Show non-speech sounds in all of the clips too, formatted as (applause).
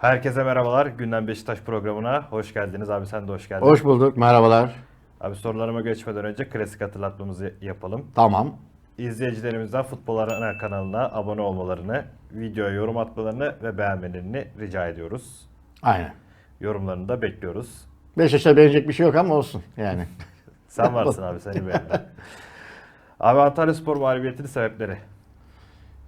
Herkese merhabalar. Gündem Beşiktaş programına hoş geldiniz. Abi sen de hoş geldin. Hoş bulduk, merhabalar. Abi sorularıma geçmeden önce klasik hatırlatmamızı yapalım. Tamam. İzleyicilerimizden Futbol Arena kanalına abone olmalarını, videoya yorum atmalarını ve beğenmelerini rica ediyoruz. Aynen. Yorumlarını da bekliyoruz. Beşiktaş'a beğenecek bir şey yok ama olsun yani. (laughs) Sen varsın abi seni beğendim. (laughs) Abi Antalya Spor mağlubiyetinin sebepleri.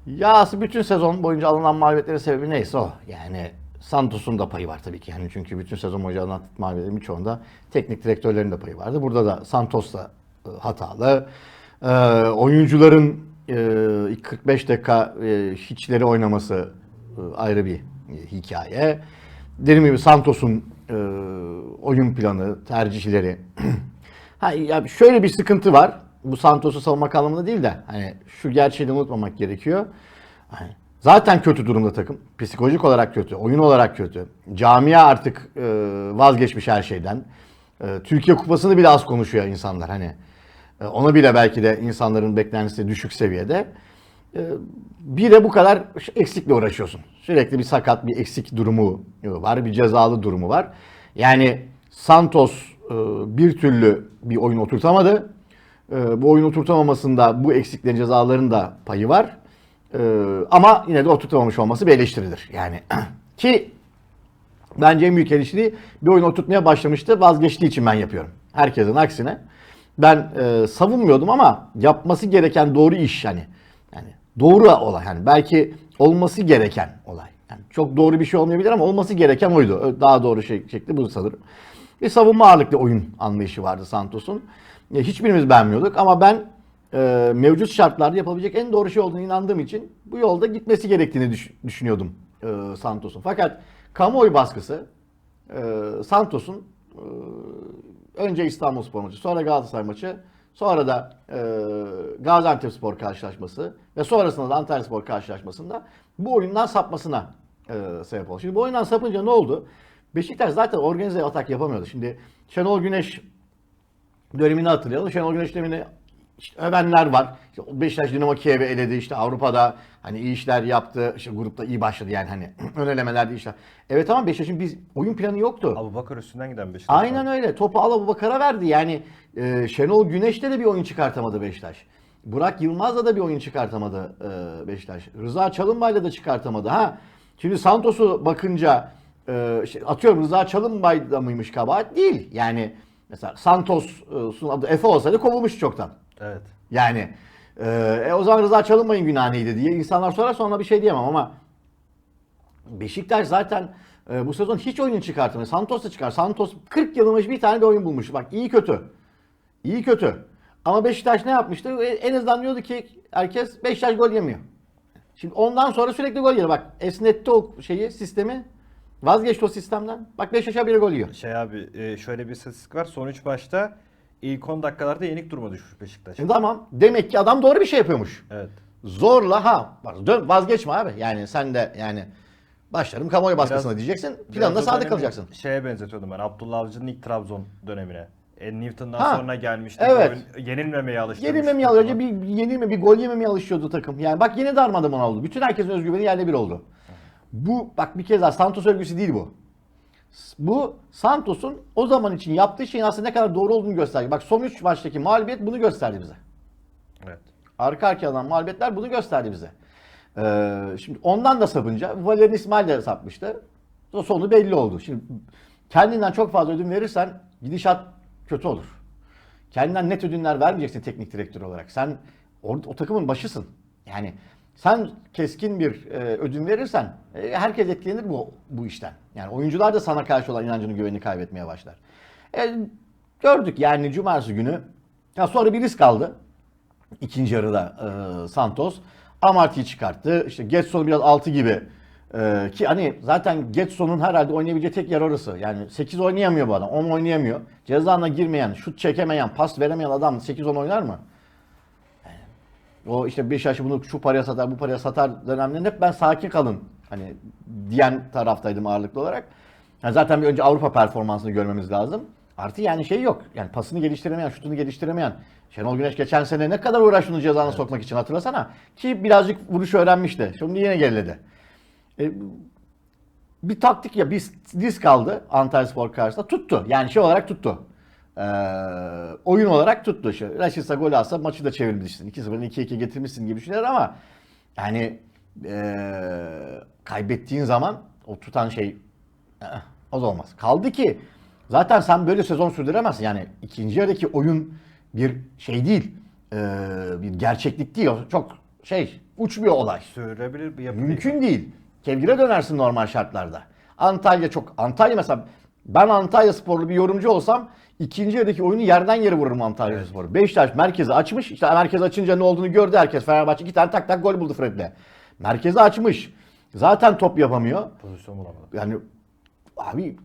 ya aslında bütün sezon boyunca alınan mağlubiyetlerin sebebi neyse o. Yani Santos'un da payı var tabii ki. Yani çünkü bütün sezon boyunca alınan mağlubiyetlerin birçoğunda teknik direktörlerin de payı vardı. Burada da Santos da e, hatalı. E, oyuncuların e, ilk 45 dakika e, hiçleri oynaması e, ayrı bir e, hikaye. Dediğim gibi Santos'un e, oyun planı, tercihleri. (clears throat) ha, ya şöyle bir sıkıntı var. Bu Santos'u savunmak anlamında değil de hani şu gerçeği de unutmamak gerekiyor. Hani zaten kötü durumda takım. Psikolojik olarak kötü, oyun olarak kötü. Camia artık e, vazgeçmiş her şeyden. E, Türkiye Kupası'nı bile az konuşuyor insanlar hani. E, ona bile belki de insanların beklentisi düşük seviyede. E, bir de bu kadar eksikle uğraşıyorsun. Sürekli bir sakat, bir eksik durumu var, bir cezalı durumu var. Yani Santos e, bir türlü bir oyun oturtamadı. E, Bu oyun oturtamamasında bu eksiklerin cezaların da payı var. E, Ama yine de oturtamamış olması bir eleştirilir. Yani (clears throat) ki Bence en büyük eleştiri bir oyun oturtmaya başlamıştı. Vazgeçtiği için ben yapıyorum. Herkesin aksine. Ben e, savunmuyordum ama yapması gereken doğru iş yani. Yani doğru olay. Yani belki olması gereken olay. Yani çok doğru bir şey olmayabilir ama olması gereken oydu. Daha doğru şey, şekli bu sanırım. Bir savunma ağırlıklı oyun anlayışı vardı Santos'un. E, Hiçbirimiz beğenmiyorduk ama ben e, mevcut şartlarda yapabilecek en doğru şey olduğunu inandığım için bu yolda gitmesi gerektiğini düş- düşünüyordum e, Santos'un. Fakat kamuoyu baskısı e, Santos'un e, önce İstanbulspor maçı, sonra Galatasaray maçı, sonra da e, Gaziantepspor karşılaşması ve sonrasında da Antalyaspor karşılaşmasında bu oyundan sapmasına e, sebep oldu. Şimdi bu oyundan sapınca ne oldu? Beşiktaş zaten organize atak yapamıyordu. Şimdi Şenol Güneş dönemini hatırlayalım. Şenol Güneş dönemini işte övenler var. İşte Beşiktaş Dinamo Kiev'i eledi. İşte Avrupa'da hani iyi işler yaptı. İşte grupta iyi başladı yani hani (clears throat) ön elemelerde işler. Evet ama Beşiktaş'ın biz oyun planı yoktu. Abu Bakar üstünden giden Beşiktaş. Aynen öyle. Topu al Abubakar'a verdi. Yani e, Şenol Güneş'te de bir oyun çıkartamadı Beşiktaş. Burak Yılmaz'la da bir oyun çıkartamadı e, Beşiktaş. Rıza Çalınbay'la da çıkartamadı. Ha şimdi Santos'u bakınca e, işte atıyorum Rıza Çalınbay'da mıymış kabahat? Değil. Yani mesela Santos'un adı Efe olsaydı kovulmuş çoktan. Evet. Yani e, e, o zaman Rıza Çalınbay'ın günahı neydi diye insanlar sorar sonra bir şey diyemem ama Beşiktaş zaten e, bu sezon hiç oyun çıkartmıyor. Santos da çıkar. Santos 40 yılmış bir tane de oyun bulmuş. Bak iyi kötü. İyi kötü. Ama Beşiktaş ne yapmıştı? E, En azından diyordu ki herkes Beşiktaş gol yemiyor. Şimdi ondan sonra sürekli gol yiyor. Bak esnetti o şeyi, sistemi. Vazgeçti o sistemden. Bak Beşiktaş'a bir gol yiyor. Şey abi e, şöyle bir istatistik var. Son 3 maçta ilk 10 dakikalarda yenik duruma düşmüş Beşiktaş. E tamam. Demek ki adam doğru bir şey yapıyormuş. Evet. Zorla ha dön vazgeçme abi. Yani sen de yani başlarım kamuoyu baskısına diyeceksin. Planına sadık kalacaksın. Şeye benzetiyordum ben. Abdullah Avcı'nın ilk Trabzon dönemine. E, Newton'dan Ha, sonra gelmişti. evet. Oyun- yenilmemeye alıştırmıştı. Yenilmemeye alıyor. Bir yenilme, bir gol yememeye alışıyordu takım. Yani bak yine darmadağın oldu. Bütün herkesin özgüveni yerle bir oldu. Bu bak bir kez daha Santos övgüsü değil bu. Bu Santos'un o zaman için yaptığı şeyin aslında ne kadar doğru olduğunu gösterdi. Bak son 3 maçtaki mağlubiyet bunu gösterdi bize. Evet. Arka arkaya alınan mağlubiyetler bunu gösterdi bize. Ee, şimdi ondan da sapınca Valerian İsmail de sapmıştı. O sonu belli oldu. Şimdi kendinden çok fazla ödün verirsen gidişat kötü olur. Kendinden net ödünler vermeyeceksin teknik direktör olarak. Sen o, o takımın başısın. Yani sen keskin bir e, ödün verirsen e, herkes etkilenir bu bu işten. Yani oyuncular da sana karşı olan inancını güvenini kaybetmeye başlar. E, gördük yani cumartesi günü. Ya sonra bir risk aldı. İkinci yarıda e, Santos. Amarty'yi çıkarttı. İşte Getson'u biraz altı gibi. E, ki hani zaten Getson'un herhalde oynayabileceği tek yer orası. Yani 8 oynayamıyor bu adam. 10 oynayamıyor. Cezana girmeyen, şut çekemeyen, pas veremeyen adam 8-10 oynar mı? O işte Beşiktaş bunu şu paraya satar, bu paraya satar dönemlerinde hep ben sakin kalın hani diyen taraftaydım ağırlıklı olarak. Yani zaten bir önce Avrupa performansını görmemiz lazım. Artı yani şey yok. Yani pasını geliştiremeyen, şutunu geliştiremeyen. Şenol Güneş geçen sene ne kadar uğraştı onu cezana sokmak için hatırlasana. Ki birazcık vuruş öğrenmişti. Şimdi yine geriledi. E, bir taktik ya bir diz kaldı Antalya Spor karşısında tuttu. Yani şey olarak tuttu. Ee, oyun olarak tuttu. İşte Rashica gol alsa maçı da çevirmişsin. 2-0'ın 2-2 getirmişsin gibi düşünüyorlar ama yani ee, kaybettiğin zaman o tutan şey o da olmaz. Kaldı ki zaten sen böyle sezon sürdüremezsin. Yani ikinci yarıdaki oyun bir şey değil. ee, bir gerçeklik değil. O çok şey uç bir olay. Sürdürülebilir bir yapı. Mümkün değil. Kevgire dönersin normal şartlarda. Antalya çok Antalya mesela ben Antalya sporlu bir yorumcu olsam ikinci yarıdaki oyunu yerden yere vururum Antalya Evet. Sporu. Beşiktaş merkezi açmış. İşte merkez açınca ne olduğunu gördü herkes. Fenerbahçe iki tane tak tak gol buldu Fred'le. Merkezi açmış. Zaten top yapamıyor. Pozisyon bulamadı. Yani abi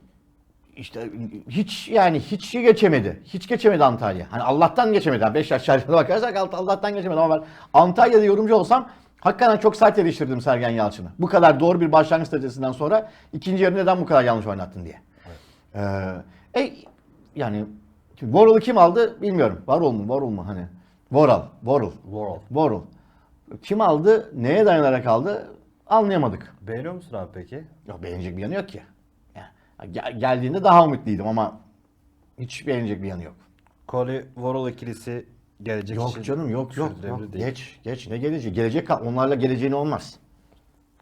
işte hiç yani hiç şey geçemedi. Hiç geçemedi Antalya. Hani Allah'tan geçemedi. Yani Beşiktaş şarkına (laughs) bakarsak Allah- Allah'tan geçemedi ama ben Antalya'da yorumcu olsam hakikaten çok sert eleştirdim Sergen Yalçın'ı. Bu kadar doğru bir başlangıç stratejisinden sonra ikinci yarı neden bu kadar yanlış oynattın diye. Ee, e, yani Voral'ı kim aldı bilmiyorum. Varol mu? Varol mu hani? Voral. Vorul. World. Vorul. Kim aldı? Neye dayanarak aldı? Anlayamadık. Beğeniyor musun abi peki? Yok beğenecek bir yanı yok ki. Yani gel- geldiğinde daha ümitliydim ama hiç beğenecek bir yanı yok. Koli World ikilisi gelecek için Yok canım yok yok. sürdürülebilir yok. değil. Geç geç ne gelecek? Gelecek kal- onlarla geleceğini olmaz.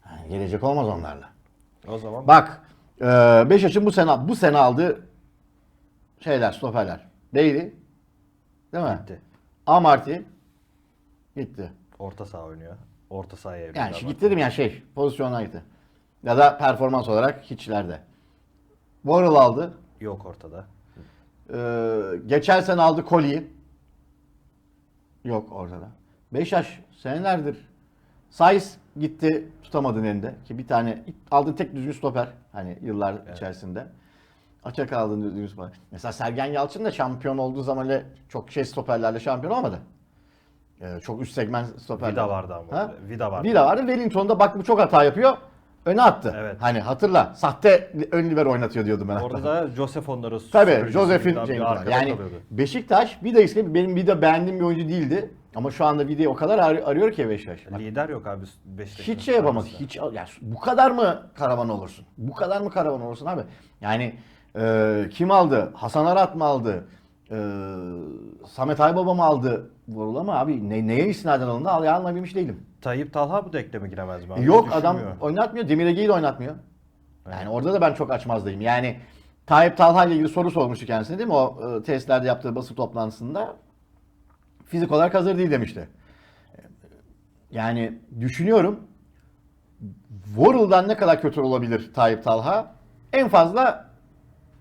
Yani gelecek olmaz onlarla. O zaman Bak e, Beşiktaş'ın bu sene bu sene aldığı şeyler stoperler. Bailey değil mi? gitti. Amarty gitti. Orta saha oynuyor. Orta sahaya evrildi Yani gitti dedim yani şey pozisyona gitti. Ya da performans olarak hiçlerde. Worrell aldı. Yok ortada. Ee, geçen sene aldı Koli'yi. Yok ortada. Beşiktaş senelerdir. Saiz gitti tutamadın elinde. Ki bir tane aldığın tek düzgün stoper. Hani yıllar içerisinde. Açık aldığın düzgün stoper. Mesela Sergen Yalçın da şampiyon olduğu zaman öyle çok şey stoperlerle şampiyon olmadı. Ee, çok üst segment stoperler. Vida vardı ama. Ha? Vida vardı. Vida vardı. Wellington'da bak bu çok hata yapıyor. Öne attı. Evet. Hani hatırla. Sahte ön libero oynatıyor diyordum ben. Orada da Joseph onları (laughs) Tabii arkada yani kalıyordu. Beşiktaş Vida ismi benim Vida beğendiğim bir oyuncu değildi. Ama şu anda Vida'yı o kadar ar- arıyor ki Beşiktaş. Bak, Lider yok abi Beşiktaş'ın. hiç şey karşısında. Hiç ya bu kadar mı karavan olursun? Bu kadar mı karavan olursun abi? Yani e, kim aldı? Hasan Arat mı aldı? E, Samet Aybaba mı aldı? Vurul ama abi ne, neye istinaden alındı? Al ya anlayabilmiş değilim. Tayyip Talha bu denkleme giremez mi? abi? Yok adam düşünmüyor. oynatmıyor. Demir Ege'yi de oynatmıyor. Yani orada da ben çok açmazdayım. Yani Tayyip Talha ile ilgili soru sormuştu kendisine değil mi? O e, testlerde yaptığı basın toplantısında fizik olarak hazır değil demişti. Yani düşünüyorum Worrell'dan ne kadar kötü olabilir Tayyip Talha? En fazla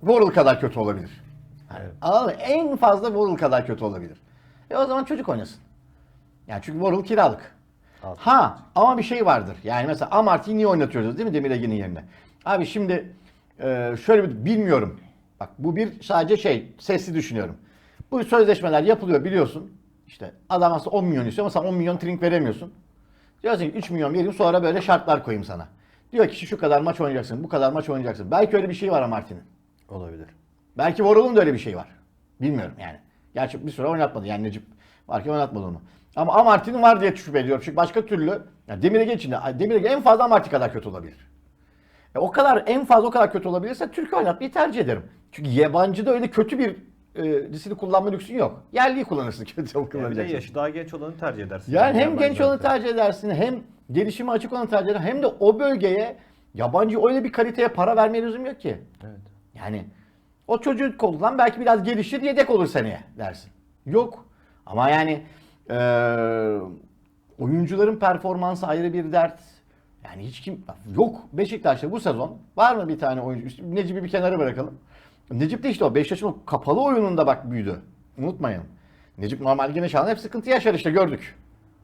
Worrell kadar kötü olabilir. Yani, Evet. anladın mı? En fazla Worrell kadar kötü olabilir. E o zaman çocuk oynasın. Yani çünkü Worrell kiralık. Al. Ha ama bir şey vardır. Yani mesela Amarty'yi niye oynatıyoruz değil mi Demir Ege'nin yerine? Abi şimdi e, şöyle bir bilmiyorum. Bak bu bir sadece şey sesli düşünüyorum. Bu sözleşmeler yapılıyor biliyorsun. İşte adam aslında 10 milyon istiyor ama sen 10 milyon trink veremiyorsun. Diyorsun ki 3 milyon vereyim sonra böyle şartlar koyayım sana. Diyor ki şu kadar maç oynayacaksın, bu kadar maç oynayacaksın. Belki öyle bir şey var Amarty'nin. Olabilir. Belki Worrell'ın da öyle bir şey var. Bilmiyorum yani. Gerçi bir süre oynatmadı yani Necip varken oynatmadı onu. Ama Amarty'nin var diye şüphe ediyorum. Çünkü başka türlü yani Demir Ege için de Demir Ege en fazla Amarty kadar kötü olabilir. E o kadar en fazla o kadar kötü olabilirse Türk oynatmayı tercih ederim. Çünkü yabancıda öyle kötü bir e, disiplin kullanma lüksün yok. Yerliyi kullanırsın (laughs) kötü Yani kullanacaksın. yaşı daha genç olanı tercih edersin. Yani hem yabancı genç olanı tercih edersin hem gelişime açık olanı tercih edersin hem de o bölgeye yabancı öyle bir kaliteye para vermeye lüzum yok ki. Evet. Yani o çocuğu kullan belki biraz gelişir yedek olur seneye dersin. Yok. Ama yani eee, oyuncuların performansı ayrı bir dert. Yani hiç kim yok Beşiktaş'ta bu sezon var mı bir tane oyuncu? Necip'i bir kenara bırakalım. Necip de işte o Beşiktaş'ın o kapalı oyununda bak büyüdü. Unutmayın. Necip normal şahane hep sıkıntı yaşar işte gördük.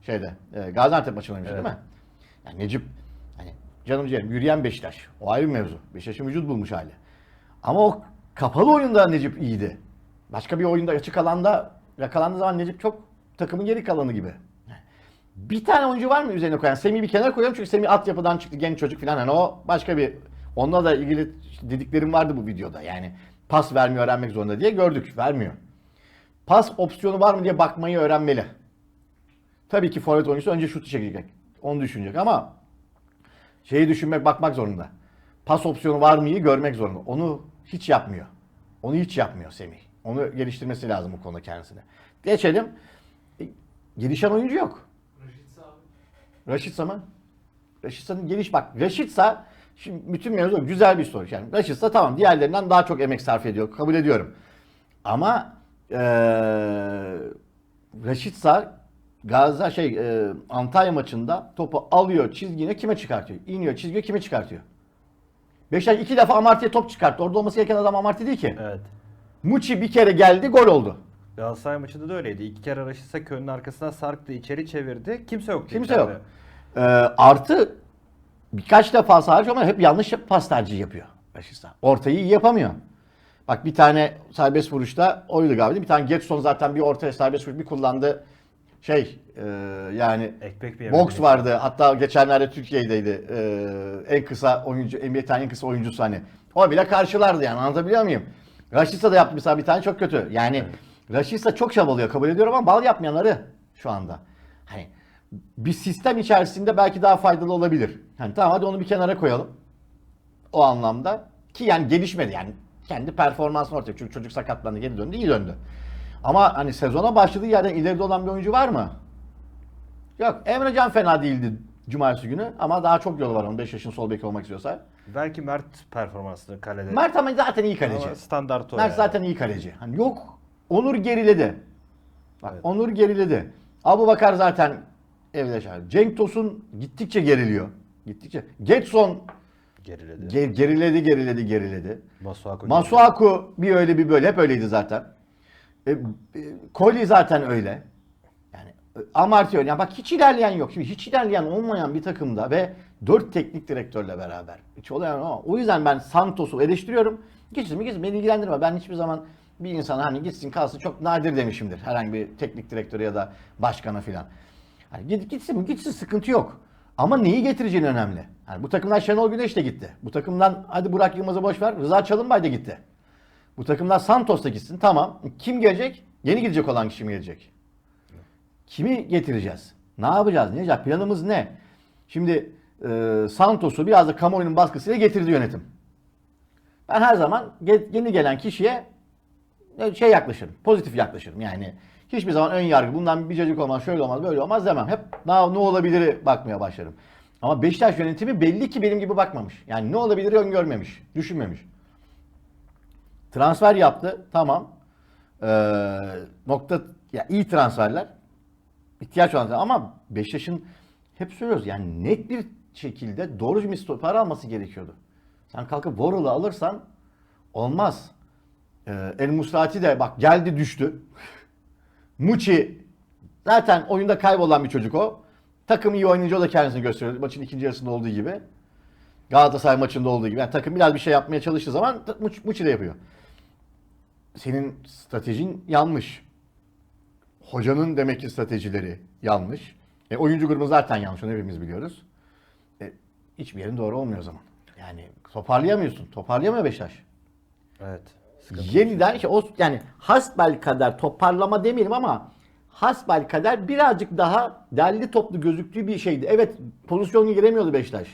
Şeyde e, Gaziantep maçını oynamıştı Evet. değil mi? Yani Necip hani canım ciğerim yürüyen Beşiktaş. O ayrı bir mevzu. Beşiktaş'ın vücut bulmuş hali. Ama o kapalı oyunda Necip iyiydi. Başka bir oyunda açık alanda yakalandığı zaman Necip çok takımın geri kalanı gibi. Bir tane oyuncu var mı üzerine koyan? Semih'i bir kenara koyalım çünkü Semih altyapıdan çıktı genç çocuk falan. Hani o başka bir onunla da ilgili dediklerim vardı bu videoda. Yani pas vermiyor öğrenmek zorunda diye gördük. Vermiyor. Pas opsiyonu var mı diye bakmayı öğrenmeli. Tabii ki forvet oyuncusu önce şutu çekecek. Onu düşünecek ama şeyi düşünmek bakmak zorunda. pas opsiyonu var mıyı görmek zorunda. Onu hiç yapmıyor. Onu hiç yapmıyor Semih. Onu geliştirmesi lazım bu konuda kendisine. Geçelim. E, Gelişen oyuncu yok. Raşitsa mı? Raşitsa'nın geliş bak Raşitsa şimdi bütün mevzu güzel bir soru. Yani Raşitsa tamam diğerlerinden daha çok emek sarf ediyor. Kabul ediyorum. Ama eee Raşitsa Gaza şey eee, Antalya maçında topu alıyor çizgine kime çıkartıyor? İniyor çizgiye kime çıkartıyor? Beşiktaş iki defa Amarty'ye top çıkarttı. Orada olması gereken adam Amarty değil ki. Evet. Muçi bir kere geldi gol oldu. Galatasaray maçında da öyleydi. İki kere Raşitsa Köy'ün arkasına sarktı, içeri çevirdi. Kimse yoktu. Kimse içeride. yok. Ee, artı birkaç defa sadece ama hep yanlış pas tercihi yapıyor Raşitsa. Ortayı iyi yapamıyor. Bak bir tane serbest vuruşta oydu galiba. Bir tane Getson zaten bir ortaya serbest vuruş bir kullandı. Şey e, yani Ekmek bir yemek. vardı. Hatta geçenlerde Türkiye'deydi. Ee, en kısa oyuncu, NBA'nin en kısa oyuncusu hani. O bile karşılardı yani anlatabiliyor muyum? Raşitsa da yaptı mesela bir tane çok kötü. Yani Raşitsa çok çabalıyor kabul ediyorum ama bal yapmayanları şu anda. Hani bir sistem içerisinde belki daha faydalı olabilir. Hani tamam hadi onu bir kenara koyalım. O anlamda. Ki yani gelişmedi yani. Kendi performansını ortaya. Çünkü çocuk sakatlandı geri döndü iyi döndü. Ama hani sezona başladığı yerden ileride olan bir oyuncu var mı? Yok. Emre Can fena değildi Cumartesi günü ama daha çok yolu var onun 5 yaşın sol beki olmak istiyorsa. Belki Mert performansını kalede. Mert ama zaten iyi kaleci. Ama standart o Mert yani. zaten iyi kaleci. Hani yok. Onur geriledi. Bak Evet. Onur geriledi. Abu Bakar zaten evde çağırdı. Cenk Tosun gittikçe geriliyor. Gittikçe. Getson geriledi. ge- geriledi, geriledi, geriledi. Masuaku. Masuaku bir öyle bir böyle hep öyleydi zaten. E, e, Koli zaten öyle. Yani e, Amartey öyle. Yani bak hiç ilerleyen yok. Şimdi hiç ilerleyen olmayan bir takımda ve dört teknik direktörle beraber. Hiç olayan o. O yüzden ben Santos'u eleştiriyorum. Gitsin mi gitsin beni ilgilendirme. Ben hiçbir zaman bir insana hani gitsin kalsın çok nadir demişimdir. Herhangi bir teknik direktörü ya da başkana filan. Hani git, gitsin mi gitsin sıkıntı yok. Ama neyi getireceğin önemli. Yani bu takımdan Şenol Güneş de gitti. Bu takımdan hadi Burak Yılmaz'ı boş ver. Rıza Çalınbay da gitti. Bu takımdan Santos da gitsin. Tamam. Kim gelecek? Yeni gidecek olan kişi mi gelecek? Kimi getireceğiz? Ne yapacağız? Ne yapacağız? Planımız ne? Şimdi e, Santos'u biraz da kamuoyunun baskısıyla getirdi yönetim. Ben her zaman yeni gelen kişiye e, şey yaklaşırım. Pozitif yaklaşırım. Yani hiçbir zaman ön yargı bundan bir cacık olmaz, şöyle olmaz, böyle olmaz demem. Hep daha ne olabilir bakmaya başlarım. Ama Beşiktaş yönetimi belli ki benim gibi bakmamış. Yani ne olabilir öngörmemiş, düşünmemiş. Transfer yaptı. Tamam. Ee, nokta ya iyi transferler. ihtiyaç olan ama Beşiktaş'ın hep söylüyoruz yani net bir şekilde doğru bir stoper alması gerekiyordu. Sen kalkıp Voral'ı alırsan olmaz. Ee, El Musrati de bak geldi düştü. (laughs) Muçi zaten oyunda kaybolan bir çocuk o. Takım iyi oynayınca o da kendisini gösteriyor. Maçın ikinci yarısında olduğu gibi. Galatasaray maçında olduğu gibi. Yani takım biraz bir şey yapmaya çalıştığı zaman Muç- Muçi de yapıyor. Senin stratejin yanlış. Hocanın demek ki stratejileri yanlış. E, oyuncu grubu zaten yanlış. Onu hepimiz biliyoruz. E, hiçbir yerin doğru olmuyor o zaman. Yani toparlayamıyorsun. Toparlayamıyor Beşiktaş. Evet. Sıkıntı. Yeniden işte o yani hasbel kadar toparlama demeyelim ama hasbel kadar birazcık daha derli toplu gözüktüğü bir şeydi. Evet pozisyona giremiyordu Beşiktaş.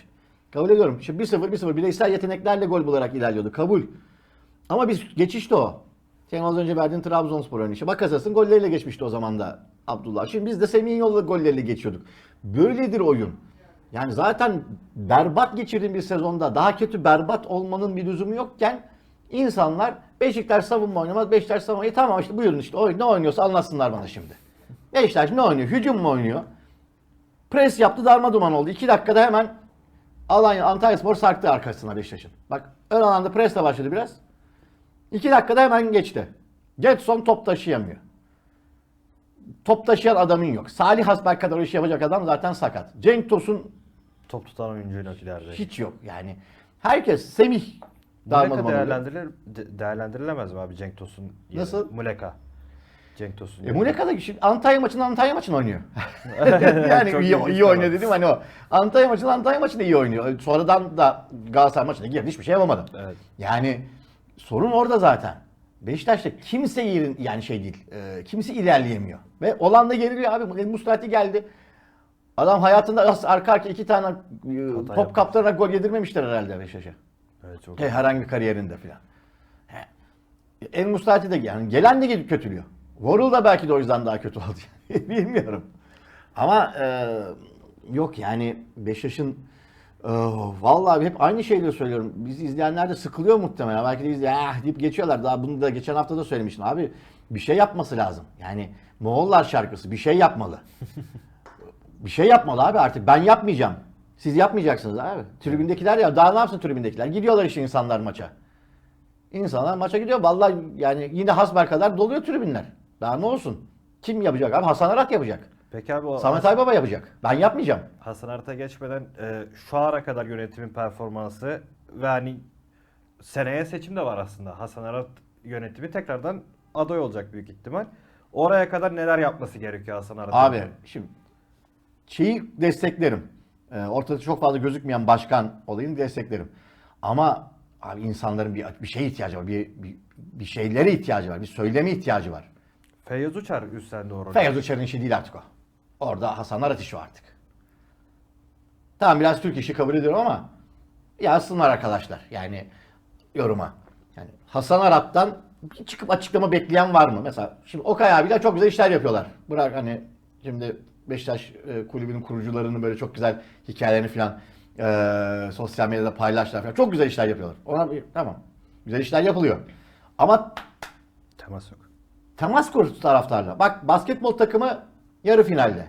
Kabul ediyorum. İşte 1-0 1-0 bireysel yeteneklerle gol bularak ilerliyordu. Kabul. Ama biz geçişti o. Senin az önce verdiğin Trabzonspor örneği. Bakasas'ın golleriyle geçmişti o zaman da Abdullah. Şimdi biz de Semih'in yolla golleriyle geçiyorduk. Böyledir oyun. Yani zaten berbat geçirdiğin bir sezonda daha kötü berbat olmanın bir lüzumu yokken insanlar Beşiktaş savunma oynamaz, Beşiktaş savunma. E tamam işte buyurun işte oyun ne oynuyorsa anlatsınlar bana şimdi. Beşiktaş ne oynuyor? Hücum mu oynuyor? Pres yaptı darma duman oldu. İki dakikada hemen Alanya Antalyaspor sarktı arkasına Beşiktaş'ın. Bak ön alanda presle başladı biraz. İki dakikada hemen geçti. Getson top taşıyamıyor. Top taşıyan adamın yok. Salih Hasbel kadar o işi yapacak adam zaten sakat. Cenk Tosun Top tutan oyuncuyla ileride. hiç yok yani. Herkes Semih Muleka değerlendirilir, de- değerlendirilemez mi abi Cenk Tosun? yerine? Nasıl? Muleka. Cenk Tosun. E. Muleka da şimdi Antalya maçında Antalya maçını oynuyor. (laughs) (laughs) Çok yani iyi, ilginç iyi oynuyor dedim hani o. Antalya maçında Antalya maçında iyi oynuyor. Sonradan da Galatasaray maçında girdi hiçbir şey yapamadı. Evet. Yani sorun orada zaten. Beşiktaş'ta kimse yerin yani şey değil. e, kimse ilerleyemiyor. Ve olan da geriliyor abi. Mustrati geldi. Adam hayatında arka arka iki tane e, top yapmış. kaptırarak gol yedirmemişler herhalde Beşiktaş'a. Evet, çok He, herhangi kariyerinde filan. He. El Mustati de yani gelen de kötülüyor. Worrell da belki de o yüzden daha kötü oldu. (laughs) Bilmiyorum. Ama e, yok yani Beşiktaş'ın e, vallahi hep aynı şeyleri söylüyorum. Bizi izleyenler de sıkılıyor muhtemelen. Belki de izleyen ah deyip geçiyorlar. Daha bunu da geçen hafta da söylemiştim. Abi bir şey yapması lazım. Yani Moğollar şarkısı bir şey yapmalı. (laughs) bir şey yapmalı abi artık. Ben yapmayacağım. Siz yapmayacaksınız abi. Tribündekiler ya daha ne yapsın tribündekiler? Gidiyorlar işte insanlar maça. İnsanlar maça gidiyor. Vallahi yani yine hasbel kadar doluyor tribünler. Daha ne olsun? Kim yapacak abi? Hasan Arat yapacak. Peki abi o Samet Aybaba yapacak. Ben yapmayacağım. Hasan Arat'a geçmeden e, şu ara kadar yönetimin performansı ve hani seneye seçim de var aslında. Hasan Arat yönetimi tekrardan aday olacak büyük ihtimal. Oraya kadar neler yapması gerekiyor Hasan Arat'ın? Abi şimdi şeyi desteklerim. Ee, ortada çok fazla gözükmeyen başkan olayını desteklerim. Ama abi insanların bir bir şeye ihtiyacı var. Bir, bir, bir şeylere ihtiyacı var. Bir söyleme ihtiyacı var. Feyyaz Uçar üstlendi o rolü. Feyyaz Uçar'ın işi değil artık o. Orada Hasan Arat işi o artık. Tamam biraz Türk işi kabul ediyorum ama yazsınlar arkadaşlar. Yani yoruma. Yani Hasan Arat'tan bir çıkıp açıklama bekleyen var mı? Mesela şimdi Okay abiyle çok güzel işler yapıyorlar. Bırak hani şimdi Beşiktaş e, kulübünün kurucularının böyle çok güzel hikayelerini falan e, sosyal medyada paylaştılar falan. Çok güzel işler yapıyorlar. Ona bir, tamam. Güzel işler yapılıyor. Ama Temas yok. temas kurdu taraftarla. Bak basketbol takımı yarı finalde.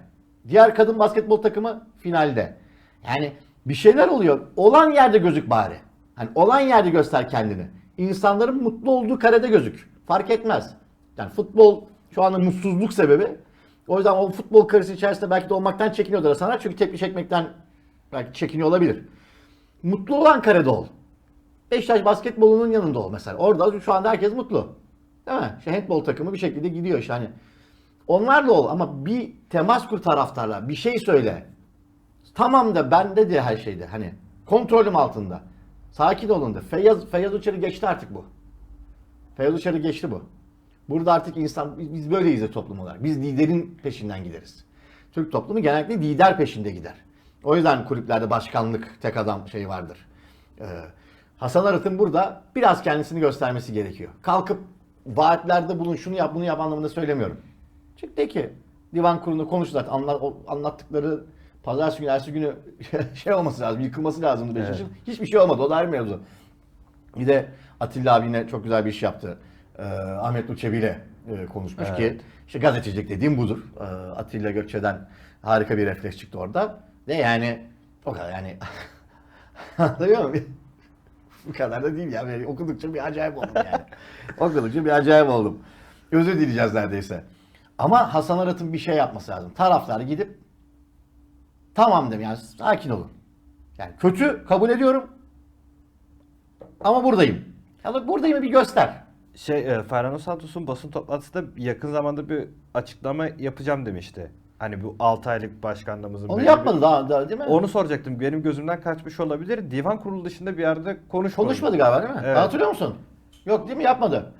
Diğer kadın basketbol takımı finalde. Yani bir şeyler oluyor. Olan yerde gözük bari. Hani olan yerde göster kendini. İnsanların mutlu olduğu karede gözük. Fark etmez. Yani futbol şu anda mutsuzluk sebebi. O yüzden o futbol karesi içerisinde belki de olmaktan çekiniyorlar sana. Çünkü tepki çekmekten belki çekiniyor olabilir. Mutlu olan karede ol. Beşiktaş basketbolunun yanında ol mesela. Orada şu anda herkes mutlu. Değil mi? İşte handbol takımı bir şekilde gidiyor işte hani. Onlarla ol ama bir temas kur taraftarla. Bir şey söyle. Tamam da bende de her şeyde. Hani kontrolüm altında. Sakin olun da. Feyyaz, Feyyaz Uçar'ı geçti artık bu. Feyyaz Uçar'ı geçti bu. Burada artık insan, biz, böyleyiz de toplum olarak. Biz liderin peşinden gideriz. Türk toplumu genellikle lider peşinde gider. O yüzden kulüplerde başkanlık tek adam şeyi vardır. Ee, Hasan Arat'ın burada biraz kendisini göstermesi gerekiyor. Kalkıp vaatlerde bulun, şunu yap, bunu yap anlamında söylemiyorum. De ki divan kurulunda konuş zaten. Anla- o anlattıkları pazartesi günü, ertesi günü (laughs) şey olması lazım, yıkılması lazımdı Beşiktaş'ın. Hiçbir şey olmadı. O da ayrı mevzu. Bir de Atilla abi yine çok güzel bir iş yaptı. Ee, Ahmet Nuçebi ile e, konuşmuş ki Evet. işte gazetecilik dediğim budur. Ee, Atilla Gökçe'den harika bir refleks çıktı orada. Ve yani o kadar yani (laughs) anlıyor musun? Bu kadar da değil ya. Yani okudukça bir acayip oldum yani. (laughs) okudukça bir acayip oldum. Özür dileyeceğiz neredeyse. Ama Hasan Arat'ın bir şey yapması lazım. Taraftar gidip tamam dedim yani sakin olun. Yani kötü kabul ediyorum. Ama buradayım. Yani buradayım bir göster. Şey, e, Fernando Santos'un basın toplantısında yakın zamanda bir açıklama yapacağım demişti. Hani bu 6 aylık başkanlığımızın... Onu yapmadı bir- daha, daha değil mi? Onu soracaktım. Benim gözümden kaçmış olabilir. Divan kurulu dışında bir yerde konuşmadı. Konuşmadı galiba değil mi? Evet. Hatırlıyor musun? Yok değil mi? Yapmadı.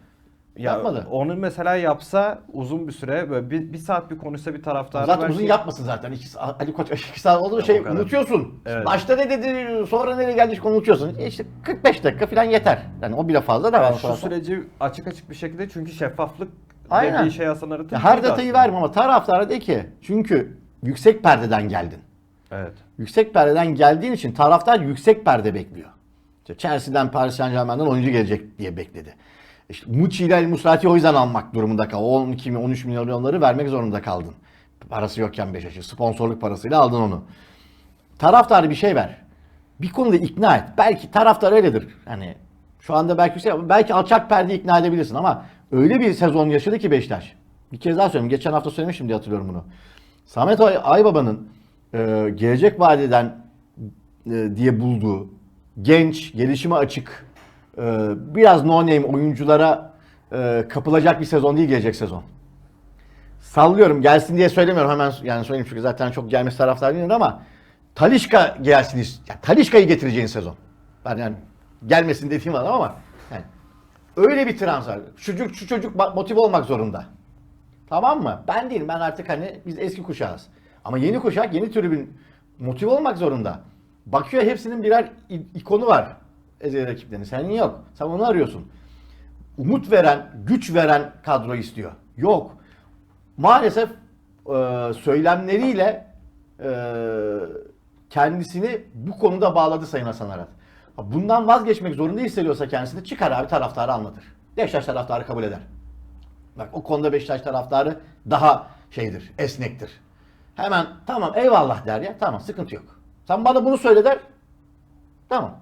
Ya, Yapmadı. Onu mesela yapsa uzun bir süre böyle bir, bir saat bir konuşsa bir taraftarı Zaten belki- uzun yapmasın zaten. İki, Ali Koç (laughs) iki saat oldu mu şey o kadar. unutuyorsun. Evet. Başta ne dedi sonra nereye geldik unutuyorsun. E işte 45 dakika falan yeter. Yani o bile fazla da. Yani bana şu sorarsan. süreci açık açık bir şekilde çünü şeffaflık Aynen. dediği şey Arat'ın Ya her detayı aslında. verme ama taraftara de ki çünkü yüksek perdeden geldin. Evet. Yüksek perdeden geldiğin için taraftar yüksek perde bekliyor. İşte Chelsea'den Paris Saint Germain'den oyuncu gelecek diye bekledi. İşte Muçi ile Musrati o yüzden almak durumunda kal. O 12 mi 13 milyonları vermek zorunda kaldın. Parası yokken Beşiktaş'ın sponsorluk parasıyla aldın onu. Taraftarı bir şey ver. Bir konuda ikna et. Belki taraftar öyledir. Hani şu anda belki şey, belki alçak perde ikna edebilirsin ama öyle bir sezon yaşadı ki Beşiktaş. Bir kez daha söyleyeyim. Geçen hafta söylemiştim diye hatırlıyorum bunu. Samet Ay- Aybaba'nın e, gelecek vadeden e, diye bulduğu genç, gelişime açık, e, biraz no name oyunculara e, kapılacak bir sezon değil gelecek sezon. Sallıyorum gelsin diye söylemiyorum hemen yani söyleyeyim çünkü zaten çok gelmesi taraftar değilim ama Talişka gelsin ya Talişka'yı getireceğin sezon. Ben yani gelmesin dediğim adam ama yani öyle bir transfer. Çocuk şu çocuk motive olmak zorunda. Tamam mı? Ben değilim. Ben artık hani biz eski kuşağız. Ama yeni kuşak, yeni tribün motive olmak zorunda. Bakıyor hepsinin birer ikonu var. ezeli rakiplerini. Senin yok. Sen onu arıyorsun. Umut veren, güç veren kadro istiyor. Yok. Maalesef e, söylemleriyle e, kendisini bu konuda bağladı Sayın Hasan Arat. Bundan vazgeçmek zorunda hissediyorsa kendisini çıkar abi taraftarı anlatır. Beşiktaş taraftarı kabul eder. Bak o konuda Beşiktaş taraftarı daha şeydir, esnektir. Hemen tamam eyvallah der ya. Tamam sıkıntı yok. Sen bana bunu söyle der. Tamam.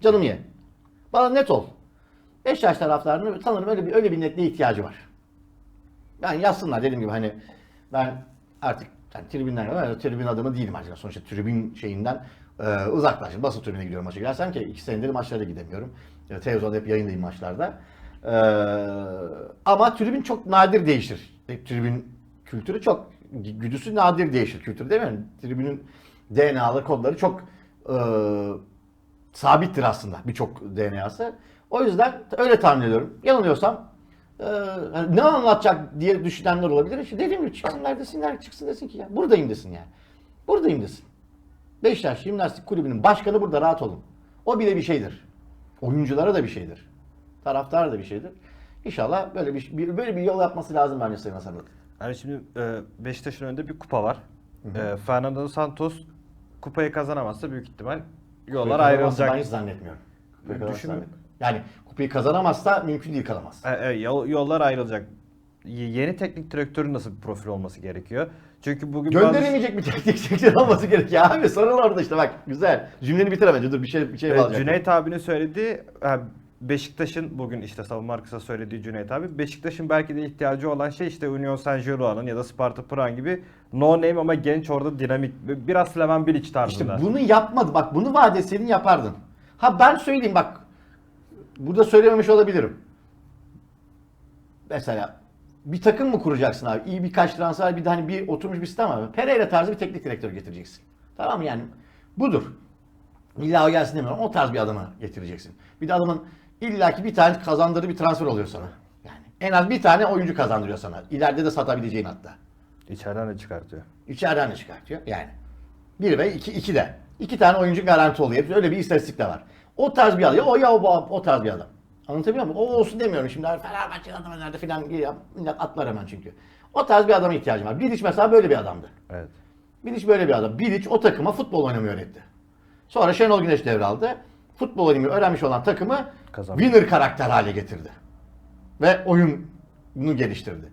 Canım ye. Bana net ol. Beşiktaş taraftarının sanırım öyle bir öyle bir netliğe ihtiyacı var. Yani yazsınlar dediğim gibi hani ben artık yani tribünden ben tribün adamı değilim artık. Sonuçta tribün şeyinden e, uzaklaştım. Basın tribüne gidiyorum maça gidersem ki iki senedir maçlara gidemiyorum. E, televizyonda hep yayındayım maçlarda. E, ama tribün çok nadir değişir. E, tribün kültürü çok güdüsü nadir değişir kültürü değil mi? Tribünün DNA'lı kodları çok e, sabittir aslında birçok DNA'sı. O yüzden öyle tahmin ediyorum. Yanılıyorsam e, hani ne anlatacak diye düşünenler olabilir. İşte dediğim gibi çıksınlar desinler, çıksın desin ki ya buradayım desin yani. Buradayım desin. Beşiktaş Jimnastik Kulübü'nün başkanı burada rahat olun. O bile bir şeydir. Oyunculara da bir şeydir. Taraftara da bir şeydir. İnşallah böyle bir, böyle bir yol yapması lazım bence Sayın Hasan. Yani şimdi e, Beşiktaş'ın önünde bir kupa var. E, Fernando Santos kupayı kazanamazsa büyük ihtimal yollar Kupayı kazanamazsa ayrılacak. Ben hiç zannetmiyorum. Kupayı kazanamazsa Düşün- zannetmiyorum. Yani kupayı kazanamazsa mümkün değil kalamaz. E, e, yol- yollar ayrılacak. Y- Yeni teknik direktörün nasıl bir profil olması gerekiyor? Çünkü bugün bazı- Gönderilmeyecek bir teknik direktör olması gerekiyor abi. Sorun orada işte bak güzel. Cümleni bitiremedi. Dur bir şey bir şey alacak. Cüneyt abinin söylediği ha, Beşiktaş'ın bugün işte savunma arkasında söylediği Cüneyt abi Beşiktaş'ın belki de ihtiyacı olan şey işte Union Saint-Gillois'ın ya da Sparta Prag gibi no name ama genç orada dinamik biraz Slaven Bilic tarzında. İşte bunu yapmadı. Bak bunu vaat etseydin yapardın. Ha ben söyleyeyim bak. Burada söylememiş olabilirim. Mesela bir takım mı kuracaksın abi? İyi birkaç transfer bir de hani bir oturmuş bir sistem var. Pereira tarzı bir teknik direktör getireceksin. Tamam mı? Yani budur. İlla o gelsin demiyorum. O tarz bir adamı getireceksin. Bir de adamın illaki bir tane kazandırdığı bir transfer oluyor sana. Yani en az bir tane oyuncu kazandırıyor sana. İleride de satabileceğin hatta. İçeriden de çıkartıyor. İçeriden de çıkartıyor yani. Bir ve iki, iki de. İki tane oyuncu garanti oluyor. Öyle bir istatistik de var. O tarz bir adam. Ya o ya o, o tarz bir adam. Anlatabiliyor muyum? O olsun demiyorum şimdi. Fenerbahçe adamı nerede filan millet atlar hemen çünkü. O tarz bir adama ihtiyacım var. Bilic mesela böyle bir adamdı. Evet. Bilic böyle bir adam. Bilic o takıma futbol oynamayı öğretti. Sonra Şenol Güneş devraldı. Futbol oynamayı öğrenmiş olan takımı Kazandı. winner karakter hale getirdi. Ve oyunu geliştirdi.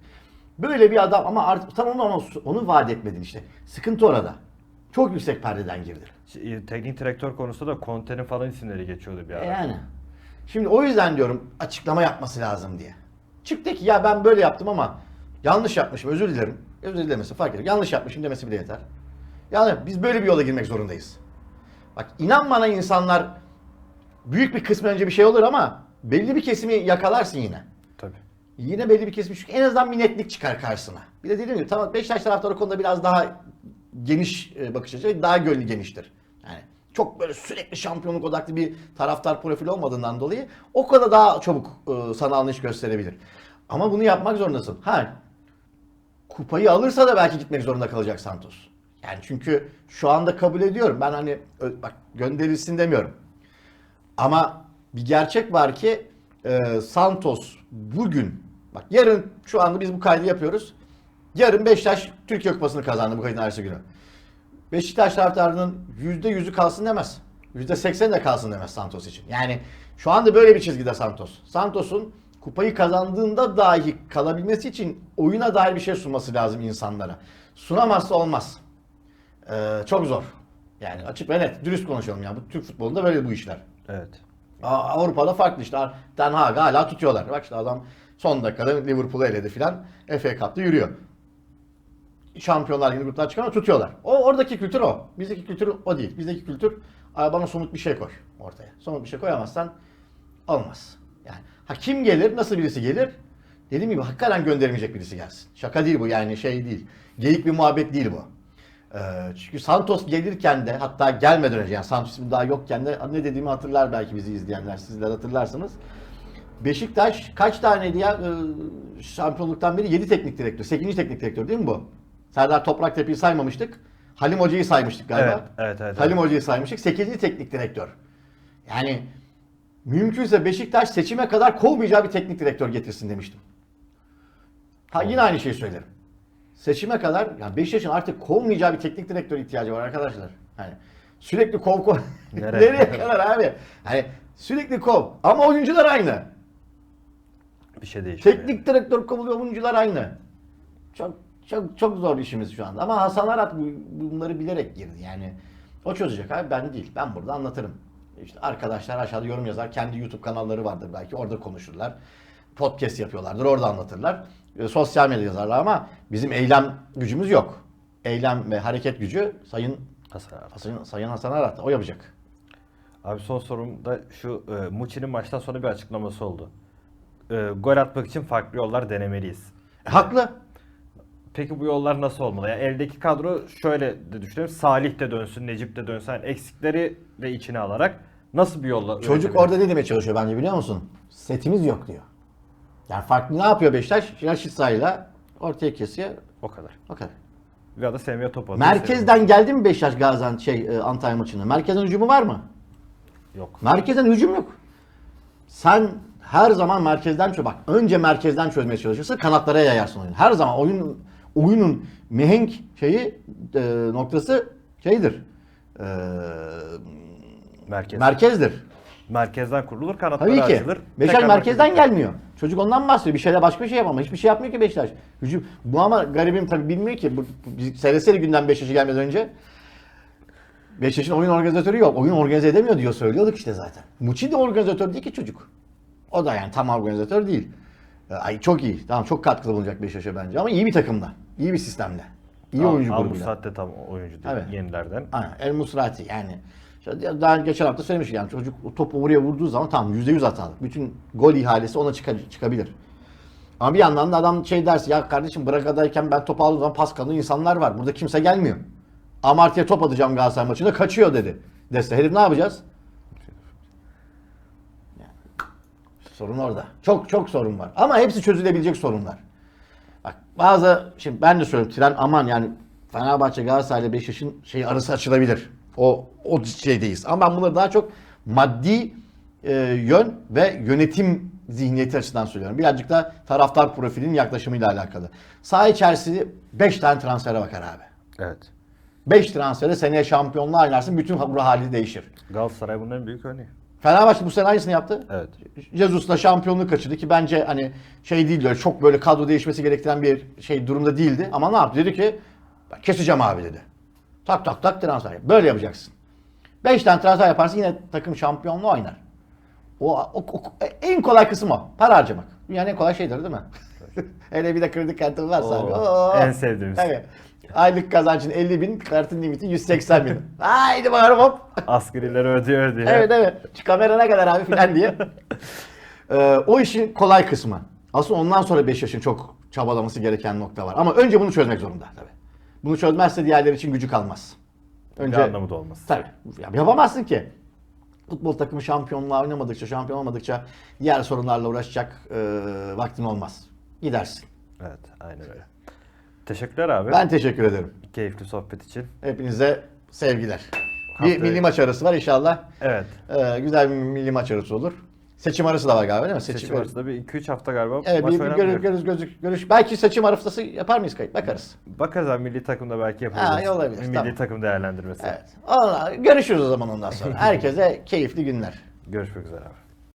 Böyle bir adam ama artık tam onu ama onu vaat etmedin işte. Sıkıntı orada. Çok yüksek perdeden girdi. Ş- Teknik direktör konusunda da Conte'nin falan isimleri geçiyordu bir ara. E Yani. Şimdi o yüzden diyorum açıklama yapması lazım diye. Çıktı ki ya ben böyle yaptım ama yanlış yapmışım özür dilerim. Özür dilemesi fark eder. Yanlış yapmışım demesi bile yeter. Yani biz böyle bir yola girmek zorundayız. Bak inan bana insanlar büyük bir kısmı önce bir şey olur ama belli bir kesimi yakalarsın yine. Tabii. Yine belli bir kesim çünkü en azından bir netlik çıkar karşısına. Bir de dediğim gibi tamam Beşiktaş taraftarı konuda biraz daha geniş e, bakış açısı, daha gönlü geniştir. Yani çok böyle sürekli şampiyonluk odaklı bir taraftar profili olmadığından dolayı o kadar daha çabuk e, sana anlayış gösterebilir. Ama bunu yapmak zorundasın. Ha kupayı alırsa da belki gitmek zorunda kalacak Santos. Yani çünkü şu anda kabul ediyorum. Ben hani bak gönderilsin demiyorum. Ama bir gerçek var ki e, Santos bugün bak yarın şu anda biz bu kaydı yapıyoruz. Yarın Beşiktaş Türkiye Kupası'nı kazandı bu kaydın ertesi günü. Beşiktaş taraftarının %100'ü kalsın demez. %80 de kalsın demez Santos için. Yani şu anda böyle bir çizgide Santos. Santos'un kupayı kazandığında dahi kalabilmesi için oyuna dair bir şey sunması lazım insanlara. Sunamazsa olmaz. Ee, çok zor. Yani açık ve net, dürüst konuşalım ya. Bu Türk futbolunda böyle bu işler. Evet. Avrupa'da farklı işte. Ten Hag hala tutuyorlar. Bak işte adam son dakikada Liverpool'u eledi filan. FA Cup'ta yürüyor. Şampiyonlar Ligi gruplar çıkan tutuyorlar. O oradaki kültür o. Bizdeki kültür o değil. Bizdeki kültür "Ay bana somut bir şey koy ortaya. Somut bir şey koyamazsan olmaz. Yani ha kim gelir, nasıl birisi gelir? Dediğim gibi hakikaten göndermeyecek birisi gelsin. Şaka değil bu yani şey değil. Geyik bir muhabbet değil bu. Ee, çünkü Santos gelirken de hatta gelmeden önce yani Santos ismi daha yokken de ne dediğimi hatırlar belki bizi izleyenler sizler hatırlarsınız. Beşiktaş kaç taneydi ya Ee, şampiyonluktan beri 7 teknik direktör. 8. teknik direktör değil mi bu? Serdar Topraktepe'yi saymamıştık. Halim Hoca'yı saymıştık galiba. Evet, evet, evet, Halim evet. Hoca'yı saymıştık. 8. teknik direktör. Yani Mümkünse Beşiktaş seçime kadar kovmayacağı bir teknik direktör getirsin demiştim. Ha yine aynı şeyi söylerim. Seçime kadar yani Beşiktaş'ın artık kovmayacağı bir teknik direktör ihtiyacı var arkadaşlar. Hani sürekli kov kov. (laughs) Nereye? Nereye kadar abi? Hani sürekli kov ama oyuncular aynı. Bir şey değişmiyor. Teknik direktör kovuluyor, oyuncular aynı. Çok çok çok zor işimiz şu anda. Ama Hasan Arat bu- bunları bilerek girdi. Yani o çözecek abi ben değil. Ben burada anlatırım. İşte arkadaşlar aşağıda yorum yazar. Kendi YouTube kanalları vardır belki. Orada konuşurlar. Podcast yapıyorlardır. Orada anlatırlar. E, sosyal medya yazarlar ama bizim eylem gücümüz yok. Eylem ve hareket gücü Sayın Hasan Arat. Sayın, Sayın Hasan Arat. O yapacak. Abi son sorum da şu e, Muçi'nin maçtan sonra bir açıklaması oldu. E, gol atmak için farklı yollar denemeliyiz. E, haklı. Peki bu yollar nasıl olmalı? Yani eldeki kadro şöyle de düşünüyorum. Salih de dönsün, Necip de dönsün. Yani eksikleri de içine alarak nasıl bir yolla Çocuk orada ne demeye çalışıyor bence biliyor musun? Setimiz yok diyor. Yani farklı ne yapıyor Beşiktaş? Raşit Say'la ortaya kesiyor. O kadar. O kadar. Bir da Semih'e top atıyor. Merkezden geldi mi Beşiktaş Gaziantep şey e, Antalya maçına? Merkezden hücumu var mı? Semih Yok. Merkezden hücum yok. Sen her zaman merkezden çöz. Bak önce merkezden çözmeye çalışırsın. Kanatlara yayarsın oyunu. Her zaman oyun oyunun mihenk şeyi e, noktası şeydir. E, Merkez. merkezdir. Merkezden kurulur, kanatları Tabii ki. açılır. Beşiktaş Tekrar merkezden merkeze- gelmiyor. Çocuk ondan bahsediyor. Bir şeyle başka bir şey yapamıyor. Hiçbir şey yapmıyor ki Beşiktaş. Hücum. Bu ama garibim tabii bilmiyor ki. Bu, bu- Sereseri günden Beşiktaş'a gelmeden önce Beşiktaş'ın oyun organizatörü yok. Oyun organize edemiyor diyor söylüyorduk işte zaten. Muçi de organizatör değil ki çocuk. O da yani tam organizatör değil. Ee, Ay çok iyi. Tamam çok katkıda bulunacak Beşiktaş'a bence ama iyi bir takımda. iyi bir sistemde. İyi Al- oyuncu Al bu grubuyla. saatte tam oyuncu değil. Evet. Yenilerden. Aynen. El Musrati yani. İşte Daha geçen hafta söylemiştik yani çocuk topu oraya vurduğu zaman tamam %100 hatalık. Bütün gol ihalesi ona çıka- çıkabilir. Ama bir yandan da adam şey dersi ya kardeşim Braka'dayken ben topu aldığım zaman pas kalan insanlar var. Burada kimse gelmiyor. Amartya top atacağım Galatasaray maçında kaçıyor dedi. Dese herif ne yapacağız? Sorun orada. Çok çok sorun var. Ama hepsi çözülebilecek sorunlar. Bak bazı şimdi ben de söylüyorum tren aman yani Fenerbahçe Galatasaray ile Beşiktaş'ın şey arası açılabilir. O o şeydeyiz. Ama ben bunları daha çok maddi e, yön ve yönetim zihniyeti açısından söylüyorum. Birazcık da taraftar profilinin yaklaşımıyla alakalı. Saha içerisinde 5 tane transfere bakar abi. Evet. 5 transfere seneye şampiyonluğa oynarsın. Bütün ruh hali değişir. Galatasaray bunun en büyük örneği. Fenerbahçe bu sene aynısını yaptı. Evet. Jesus'la şampiyonluk kaçırdı ki bence hani şey değil öyle çok böyle kadro değişmesi gerektiren bir şey durumda değildi. Ama ne yaptı? Dedi ki "Ben keseceğim abi dedi. Tak tak tak transfer. yap. Böyle yapacaksın. 5 tane transfer yaparsın yine takım şampiyonluğu oynar. O, o- o- en kolay kısım o. Para harcamak. Yani en kolay şeydir değil mi? (laughs) Hele bir de kredi kartın varsa abi. Oo, Oo. en sevdiğimiz. Tabii. Aylık kazancın 50 bin, kartın limiti 180 bin. (laughs) Haydi bakalım hop. Asgarileri ödüyor ödüyor. Evet evet. Şu kamera ne kadar abi filan diye. (laughs) Ee, o işin kolay kısmı. Aslında ondan sonra Beşiktaş'ın çok çabalaması gereken nokta var. Ama önce bunu çözmek zorunda tabii. Bunu çözmezse diğerleri için gücü kalmaz. Bir anlamı da olmaz. Tabii. Ya yapamazsın ki. Futbol takımı şampiyonluğa oynamadıkça, şampiyon olmadıkça diğer sorunlarla uğraşacak e, vaktin olmaz. Gidersin. Evet, aynen öyle. Teşekkürler abi. Ben teşekkür ederim. Keyifli sohbet için. Hepinize sevgiler. Bir Haftaya- milli maç arası var inşallah. Evet. Ee, güzel bir milli maç arası olur. Seçim arası da var galiba değil mi? Seçim arasında bir 2-3 hafta galiba Evet maç bir, bir oynanmıyor. görüş, görüş, görüş, görüş. Belki seçim arası yapar mıyız kayıt? Bakarız. Bakarız abi milli takımda belki yapabiliriz. Ha, olabilir, Milli tamam. takım değerlendirmesi. Evet. Allah, görüşürüz o zaman ondan sonra. (laughs) Herkese keyifli günler. Görüşmek üzere abi.